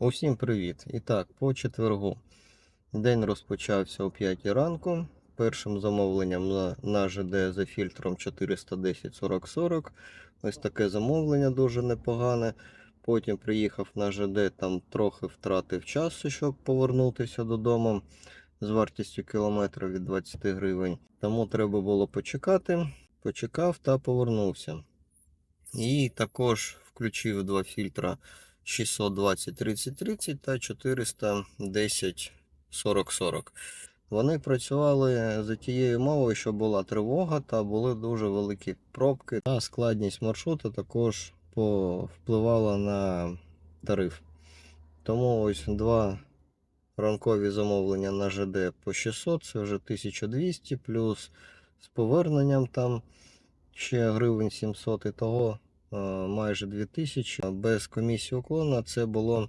Усім привіт! І так, по четвергу. День розпочався о 5 ранку. Першим замовленням на, на ЖД за фільтром 410 40 40. Ось таке замовлення дуже непогане. Потім приїхав на ЖД, там трохи втратив часу, щоб повернутися додому з вартістю кілометра від 20 гривень. Тому треба було почекати. Почекав та повернувся. І також включив два фільтра 620 30 30 та 410 40 40. Вони працювали за тією мовою, що була тривога та були дуже великі пробки. А складність маршруту також впливала на тариф. Тому ось два ранкові замовлення на ЖД по 600, це вже 1200, плюс з поверненням там ще гривень 700 і того майже 2000. Без комісії уклона це було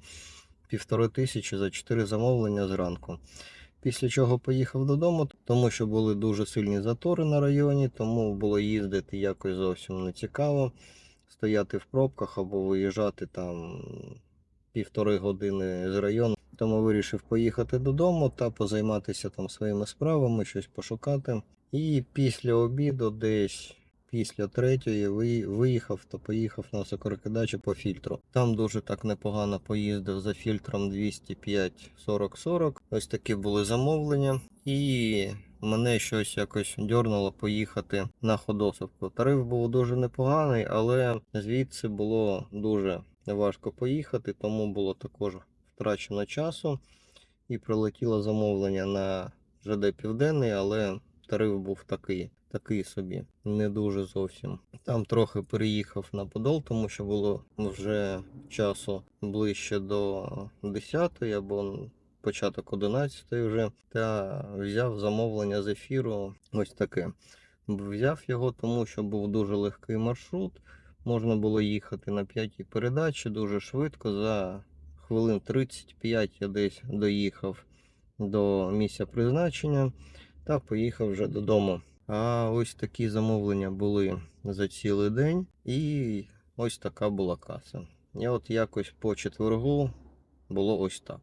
півтори тисячі за 4 замовлення зранку. Після чого поїхав додому, тому що були дуже сильні затори на районі, тому було їздити якось зовсім не цікаво. Стояти в пробках або виїжджати там півтори години з району. Тому вирішив поїхати додому та позайматися там своїми справами, щось пошукати. І після обіду, десь після третьої, ви- виїхав та поїхав на сокорокидачу по фільтру. Там дуже так непогано поїздив за фільтром 205 40 40. Ось такі були замовлення. І мене щось якось дьорнуло поїхати на Ходосовку. Тариф був дуже непоганий, але звідси було дуже важко поїхати, тому було також втрачено часу. І прилетіло замовлення на ЖД Південний, але тариф був такий, такий собі, не дуже зовсім. Там трохи переїхав на Подол, тому що було вже часу ближче до 10 або початок 11 вже. Та взяв замовлення з ефіру ось таке. Взяв його, тому що був дуже легкий маршрут. Можна було їхати на п'ятій передачі дуже швидко. За хвилин 35 я десь доїхав до місця призначення та поїхав вже додому. А ось такі замовлення були за цілий день, і ось така була каса. І от якось по четвергу було ось так.